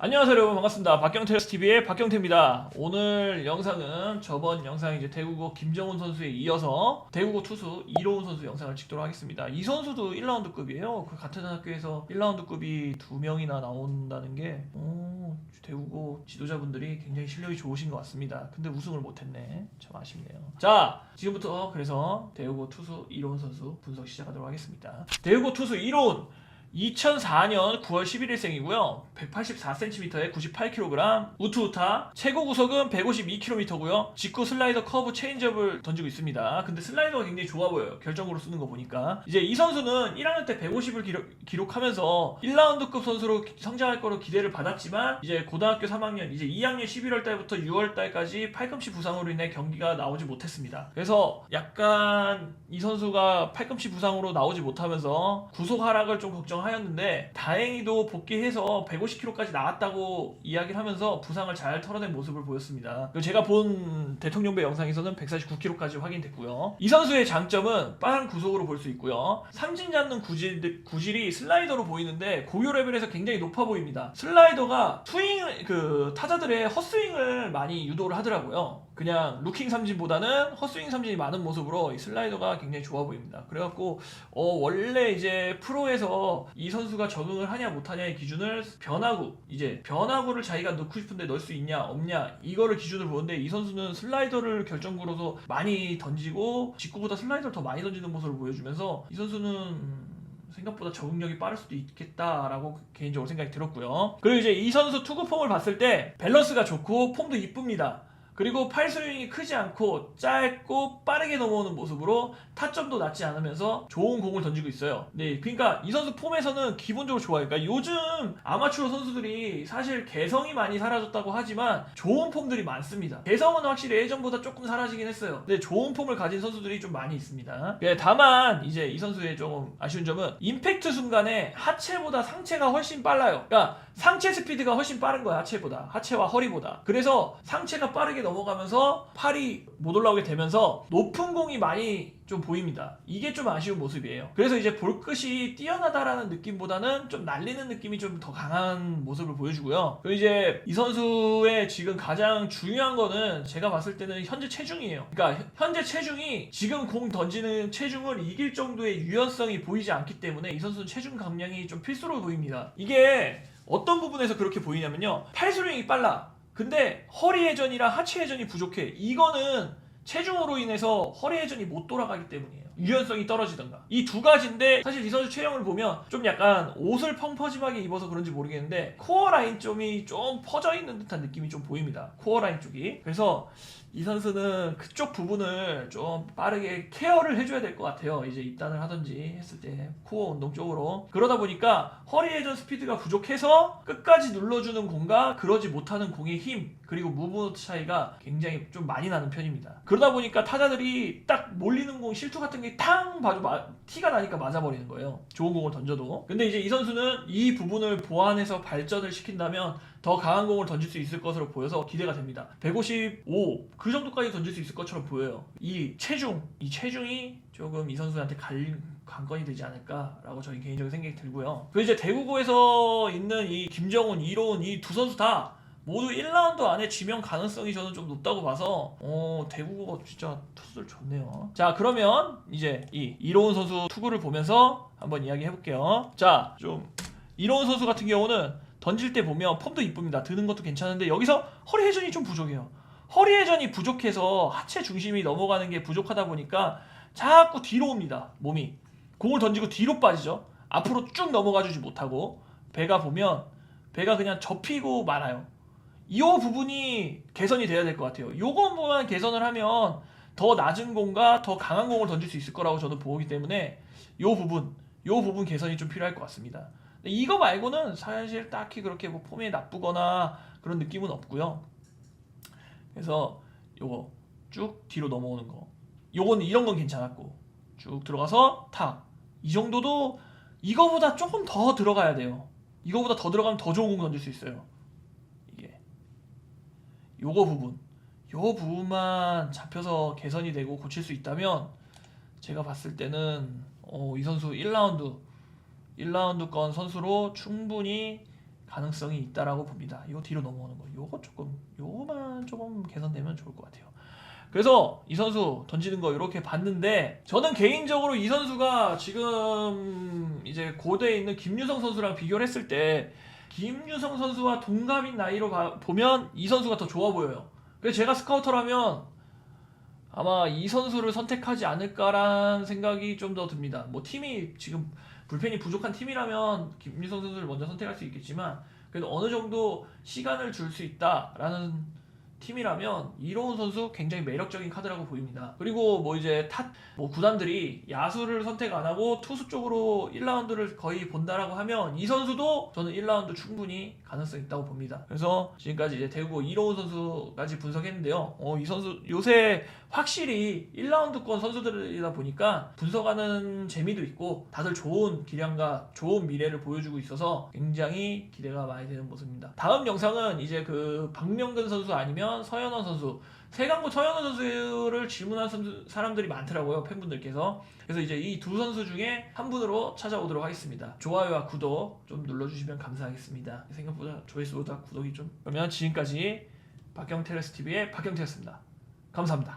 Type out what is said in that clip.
안녕하세요 여러분. 반갑습니다. 박경태스 TV의 박경태입니다. 오늘 영상은 저번 영상 이제 대구고 김정훈 선수에 이어서 대구고 투수 이로운 선수 영상을 찍도록 하겠습니다. 이 선수도 1라운드급이에요. 그 같은 학교에서 1라운드급이 두 명이나 나온다는 게 오, 대구고 지도자분들이 굉장히 실력이 좋으신 것 같습니다. 근데 우승을 못했네. 참 아쉽네요. 자 지금부터 그래서 대구고 투수 이로운 선수 분석 시작하도록 하겠습니다. 대구고 투수 이로운 2004년 9월 11일생이고요. 184cm에 98kg, 우투우타, 최고 구속은 152km고요. 직구 슬라이더 커브 체인지업을 던지고 있습니다. 근데 슬라이더가 굉장히 좋아 보여요. 결정으로 쓰는 거 보니까. 이제 이 선수는 1학년 때 150을 기록, 하면서 1라운드급 선수로 성장할 거로 기대를 받았지만 이제 고등학교 3학년, 이제 2학년 11월 달부터 6월 달까지 팔꿈치 부상으로 인해 경기가 나오지 못했습니다. 그래서 약간 이 선수가 팔꿈치 부상으로 나오지 못하면서 구속 하락을 좀 걱정 하였는데 다행히도 복귀해서 150kg까지 나왔다고 이야기를 하면서 부상을 잘 털어낸 모습을 보였습니다. 제가 본 대통령배 영상에서는 149kg까지 확인됐고요. 이 선수의 장점은 빠른 구속으로 볼 수 있고요. 삼진 잡는 구질, 구질이 슬라이더로 보이는데 고요 레벨에서 굉장히 높아 보입니다. 슬라이더가 스윙 그 타자들의 헛스윙을 많이 유도를 하더라고요. 그냥 루킹 삼진보다는 헛스윙 삼진이 많은 모습으로 이 슬라이더가 굉장히 좋아 보입니다. 그래갖고 어, 원래 이제 프로에서 이 선수가 적응을 하냐 못하냐의 기준을 변화구 이제 변화구를 자기가 넣고 싶은데 넣을 수 있냐 없냐 이거를 기준으로 보는데 이 선수는 슬라이더를 결정구로서 많이 던지고 직구보다 슬라이더를 더 많이 던지는 모습을 보여주면서 이 선수는 음, 생각보다 적응력이 빠를 수도 있겠다라고 개인적으로 생각이 들었고요. 그리고 이제 이 선수 투구 폼을 봤을 때 밸런스가 좋고 폼도 이쁩니다. 그리고 팔 스윙이 크지 않고 짧고 빠르게 넘어오는 모습으로 타점도 낮지 않으면서 좋은 공을 던지고 있어요. 네, 그러니까 이 선수 폼에서는 기본적으로 좋아요. 그러니까 요즘 아마추어 선수들이 사실 개성이 많이 사라졌다고 하지만 좋은 폼들이 많습니다. 개성은 확실히 예전보다 조금 사라지긴 했어요. 근데 좋은 폼을 가진 선수들이 좀 많이 있습니다. 네, 다만 이제 이 선수의 조금 아쉬운 점은 임팩트 순간에 하체보다 상체가 훨씬 빨라요. 그러니까 상체 스피드가 훨씬 빠른 거야 하체보다 하체와 허리보다. 그래서 상체가 빠르게 넘어가면서 팔이 못 올라오게 되면서 높은 공이 많이 좀 보입니다. 이게 좀 아쉬운 모습이에요. 그래서 이제 볼 끝이 뛰어나다라는 느낌보다는 좀 날리는 느낌이 좀 더 강한 모습을 보여주고요. 그리고 이제 이 선수의 지금 가장 중요한 거는 제가 봤을 때는 현재 체중이에요. 그러니까 현재 체중이 지금 공 던지는 체중을 이길 정도의 유연성이 보이지 않기 때문에 이 선수는 체중 감량이 좀 필수로 보입니다. 이게 어떤 부분에서 그렇게 보이냐면요. 팔수령이 빨라. 근데 허리 회전이랑 하체 회전이 부족해. 이거는 체중으로 인해서 허리 회전이 못 돌아가기 때문이에요. 유연성이 떨어지던가. 이 두 가지인데 사실 이 선수 체형을 보면 좀 약간 옷을 펑퍼짐하게 입어서 그런지 모르겠는데 코어 라인 점이 좀 퍼져 있는 듯한 느낌이 좀 보입니다. 코어 라인 쪽이. 그래서 이 선수는 그쪽 부분을 좀 빠르게 케어를 해줘야 될 것 같아요. 이제 입단을 하든지 했을 때 코어 운동 쪽으로 그러다 보니까 허리 회전 스피드가 부족해서 끝까지 눌러주는 공과 그러지 못하는 공의 힘 그리고 무브먼트 차이가 굉장히 좀 많이 나는 편입니다. 그러다 보니까 타자들이 딱 몰리는 공 실투 같은 게탕 봐도 마- 티가 나니까 맞아버리는 거예요. 좋은 공을 던져도. 근데 이제 이 선수는 이 부분을 보완해서 발전을 시킨다면 더 강한 공을 던질 수 있을 것으로 보여서 기대가 됩니다. 155 그 정도까지 던질 수 있을 것처럼 보여요. 이 체중, 이 체중이 조금 이 선수한테 갈 관건이 되지 않을까라고 저희 개인적인 생각이 들고요. 그리고 이제 대구고에서 있는 이 김정훈, 이로운 이 두 선수 다 모두 1라운드 안에 지명 가능성이 저는 좀 높다고 봐서 어 대구가 진짜 투수들 좋네요. 자 그러면 이제 이 이로운 선수 투구를 보면서 한번 이야기 해 볼게요. 자 좀 이로운 선수 같은 경우는 던질 때 보면 폼도 이쁩니다. 드는 것도 괜찮은데 여기서 허리 회전이 좀 부족해요. 허리 회전이 부족해서 하체 중심이 넘어가는 게 부족하다 보니까 자꾸 뒤로 옵니다. 몸이 공을 던지고 뒤로 빠지죠. 앞으로 쭉 넘어가 주지 못하고 배가 보면 배가 그냥 접히고 말아요. 이 부분이 개선이 돼야 될 것 같아요. 요것만 개선을 하면 더 낮은 공과 더 강한 공을 던질 수 있을 거라고 저는 보기 때문에 요 부분, 요 부분 개선이 좀 필요할 것 같습니다. 이거 말고는 사실 딱히 그렇게 뭐 폼이 나쁘거나 그런 느낌은 없고요. 그래서 요거 쭉 뒤로 넘어오는 거. 요거는 이런 건 괜찮았고 쭉 들어가서 탁. 이 정도도 이거보다 조금 더 들어가야 돼요. 이거보다 더 들어가면 더 좋은 공 던질 수 있어요. 요거 부분. 요 부분만 잡혀서 개선이 되고 고칠 수 있다면 제가 봤을 때는 어, 이 선수 1라운드 1라운드 건 선수로 충분히 가능성이 있다라고 봅니다. 이거 뒤로 넘어오는 거, 요거 조금, 요거만 조금 개선되면 좋을 것 같아요. 그래서 이 선수 던지는 거 이렇게 봤는데 저는 개인적으로 이 선수가 지금 이제 고대에 있는 김유성 선수랑 비교를 했을 때 김유성 선수와 동갑인 나이로 봐- 보면 이 선수가 더 좋아 보여요. 그래서 제가 스카우터라면 아마 이 선수를 선택하지 않을까라는 생각이 좀 더 듭니다. 뭐 팀이 지금 불펜이 부족한 팀이라면 김유성 선수를 먼저 선택할 수 있겠지만 그래도 어느 정도 시간을 줄 수 있다라는 팀이라면 이로운 선수 굉장히 매력적인 카드라고 보입니다. 그리고 뭐 이제 탓, 뭐 구단들이 야수를 선택 안 하고 투수 쪽으로 1라운드를 거의 본다라고 하면 이 선수도 저는 1라운드 충분히 가능성 있다고 봅니다. 그래서 지금까지 이제 대구 이로운 선수까지 분석했는데요. 어, 이 선수 요새 확실히 1라운드권 선수들이다 보니까 분석하는 재미도 있고 다들 좋은 기량과 좋은 미래를 보여주고 있어서 굉장히 기대가 많이 되는 모습입니다. 다음 영상은 이제 그 박명근 선수 아니면 서현원 선수 세강고 서현원 선수를 질문한 사람들이 많더라고요 팬분들께서 그래서 이제 이 두 선수 중에 한 분으로 찾아오도록 하겠습니다. 좋아요와 구독 좀 눌러주시면 감사하겠습니다. 생각보다 조회수보다 구독이 좀 그러면 지금까지 박경테레스 TV의 박경태였습니다. 감사합니다.